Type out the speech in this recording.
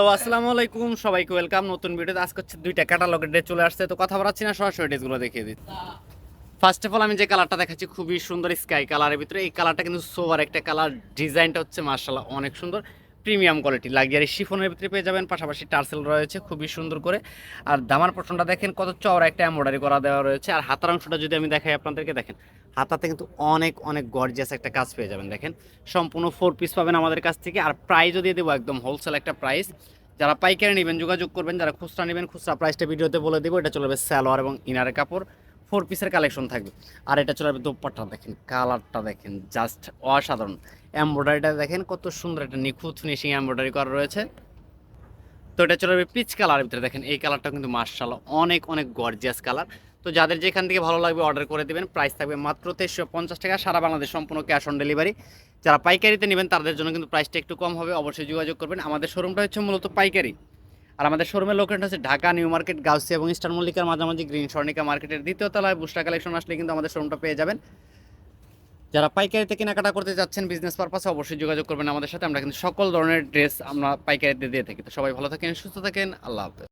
Hello, আসসালামু আলাইকুম। সবাইকে ওয়েলকাম নতুন ভিডিওতে আজকে হচ্ছে দুইটা ক্যাটালগের ড্রেস চলে আসছে। তো কথা বলাচ্ছি না, সরাসরি ড্রেসগুলো দেখিয়ে দিই। ফার্স্ট অফ অল আমি যে কালারটা দেখাচ্ছি খুবই সুন্দর স্কাই কালারের ভিতরে। এই কালারটা কিন্তু সোভার একটা কালার ডিজাইনটা হচ্ছে মার্শাল্লাহ অনেক সুন্দর। Premium quality. লাক্সারি শিফনের ভিতরে পেয়ে যাবেন, পাশাপাশি টার্সেল রয়েছে, খুবই সুন্দর করে। আর দামার পটনটা দেখেন, কত চওড়া একটা এমব্রয়ডারি করা দেওয়া রয়েছে। আর হাতার অংশটা যদি আমি দেখাই আপনাদেরকে, দেখেন, হাতাতে কিন্তু অনেক অনেক গর্জিয়াস একটা কাজ পেয়ে যাবেন, দেখেন। সম্পূর্ণ ফোর পিস পাবেন আমাদের কাছ থেকে। আর প্রাইজও দিয়ে দেবো একদম হোলসেল একটা প্রাইস যারা পাইকারি নেবেন, যোগাযোগ করবেন, যারা খুচরা নেবেন, খুচরা প্রাইসটা ভিডিওতে বলে দেবো। এটা চলবে স্যালোয়ার এবং ইনারের কাপড়। ফোর পিসের কালেকশন থাকবে। আর এটা চলে দোপাট্টা দেখেন, কালারটা দেখেন, জাস্ট অসাধারণ। এমব্রয়ডারিটা দেখেন, কত সুন্দর একটা নিখুঁত ফিনিশিং এমব্রয়ডারি করা রয়েছে। তো এটা চলে যাবে পিচ কালারের ভিতরে দেখেন, এই কালারটা কিন্তু মার্শাল অনেক অনেক গর্জিয়াস কালার তো যাদের যেখান থেকে ভালো লাগবে অর্ডার করে দেবেন প্রাইস থাকবে মাত্র তেইশশো পঞ্চাশ টাকা, সারা বাংলাদেশ সম্পূর্ণ ক্যাশ অন ডেলিভারি যারা পাইকারিতে নেবেন, তাদের জন্য কিন্তু প্রাইসটা একটু কম হবে, অবশ্যই যোগাযোগ করবেন। আমাদের শোরুমটা হচ্ছে মূলত পাইকারি। আর আমাদের শোরুমের লোকেশন হচ্ছে ঢাকা নিউ মার্কেট গাউসি এবং ইস্টার মল্লিকার মাঝামাঝি গ্রিন স্বর্ণিকা মার্কেটের দ্বিতীয় তলায়। বুস্টা কালেকশন আসলে কিন্তু আমাদের শোরুমটা পেয়ে যাবেন। যারা পাইকারিতে কেনাকাটা করতে যাচ্ছেন বিজনেস পারপাসে অবশ্যই যোগাযোগ করবেন আমাদের সাথে। আমরা কিন্তু সকল ধরনের ড্রেস আমরা পাইকারিতে দিয়ে থাকি। তো সবাই ভালো থাকেন, সুস্থ থাকেন। আল্লাহ হাফেজ।